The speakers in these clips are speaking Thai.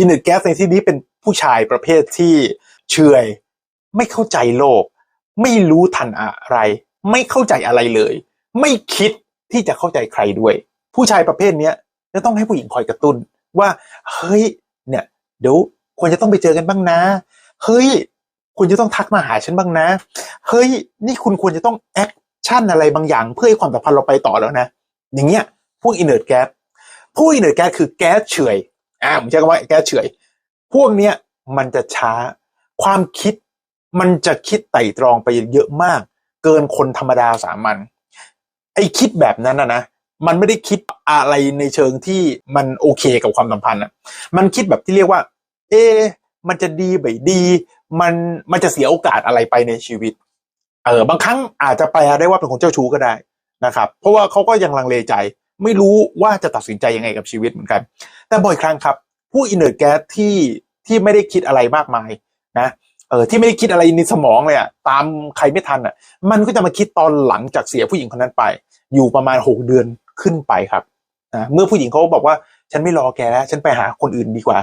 อินเนอร์แก๊สในที่นี้เป็นผู้ชายประเภทที่เฉยไม่เข้าใจโลก ไม่รู้ทันอะไร ไม่เข้าใจอะไรเลย ไม่คิดที่จะเข้าใจใครด้วย ผู้ชายประเภทเนี้ยจะต้องให้ผู้หญิงคอยกระตุ้น ว่า เฮ้ย เนี่ย เดี๋ยวควรจะต้องไปเจอกันบ้างนะ เฮ้ย คุณจะต้องทักมาหาฉันบ้างนะ เฮ้ย นี่คุณควรจะต้องแอคชั่นอะไรบางอย่าง เพื่อให้ความสัมพันธ์เราไปต่อแล้วนะ อย่างเงี้ย พวกอินเนอร์แก๊สพวกอินเนอร์แก๊สคือแก๊สเฉย อ่าผมใช้คำว่าแก๊สเฉอยพวกเนี้ยมันจะช้า ความคิดมันจะคิดไต่ตรองไปเยอะมาก เกินคนธรรมดาสามัญไอ้คิดแบบนั้นนะนะมันไม่ได้คิดอะไรในเชิงที่มันโอเคกับความสัมพันธ์อะมันคิดแบบที่เรียกว่า เอะมันจะดีไม่ดี มันมันจะเสียโอกาสอะไรไปในชีวิต เออบางครั้งอาจจะแปลได้ว่าเป็นคนเจ้าชู้ก็ได้นะครับ เพราะว่าเขาก็ยังลังเลใจ ไม่รู้ว่าจะตัดสินใจยังไงกับชีวิตเหมือนกัน แต่บ่อยครั้งครับ ผู้อินเนอร์แก๊สที่ที่ไม่ได้คิดอะไรมากมายนะเออที่ไม่ได้คิดอะไรในสมองเลยอะตามใครไม่ทันอะมันก็จะมาคิดตอนหลังจากเสียผู้หญิงคนนั้นไป อยู่ประมาณหกเดือนขึ้นไปครับนะเมื่อผู้หญิงเขาบอกว่าฉันไม่รอแกแล้ว ฉันไปหาคนอื่นดีกว่า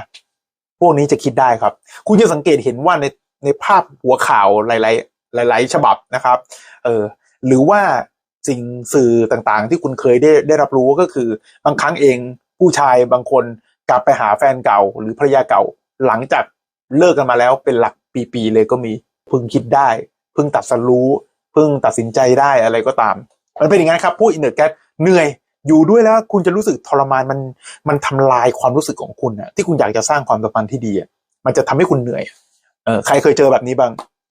พวกนี้จะคิดได้ครับ คุณจะสังเกตเห็นว่าในในภาพหัวข่าวหลาย ๆ หลาย ๆ ฉบับนะครับ เออหรือว่า สิ่งสื่อต่างๆ ที่คุณเคยได้ได้รับรู้ก็คือบางครั้งเองผู้ชายบางคนกลับไปหาแฟนเก่า หรือภรรยาเก่า หลังจากเลิกกันมาแล้วเป็นหลักปีๆเลยก็มีพิ่งคิดได้พิ่งตัดสรู้พิ่งตัดสินใจได้อะไรก็ตาม มันเป็นอย่างนั้นครับผู้อินเนอร์แกเหนื่อยอยู่ด้วยแล้วคุณจะรู้สึกทรมานมันมันทำลายความรู้สึกของคุณนะที่คุณอยากจะสร้างความสัมพันธ์ที่ดีมันจะทำให้คุณเหนื่อยเออใครเคยเจอแบบนี้บ้าง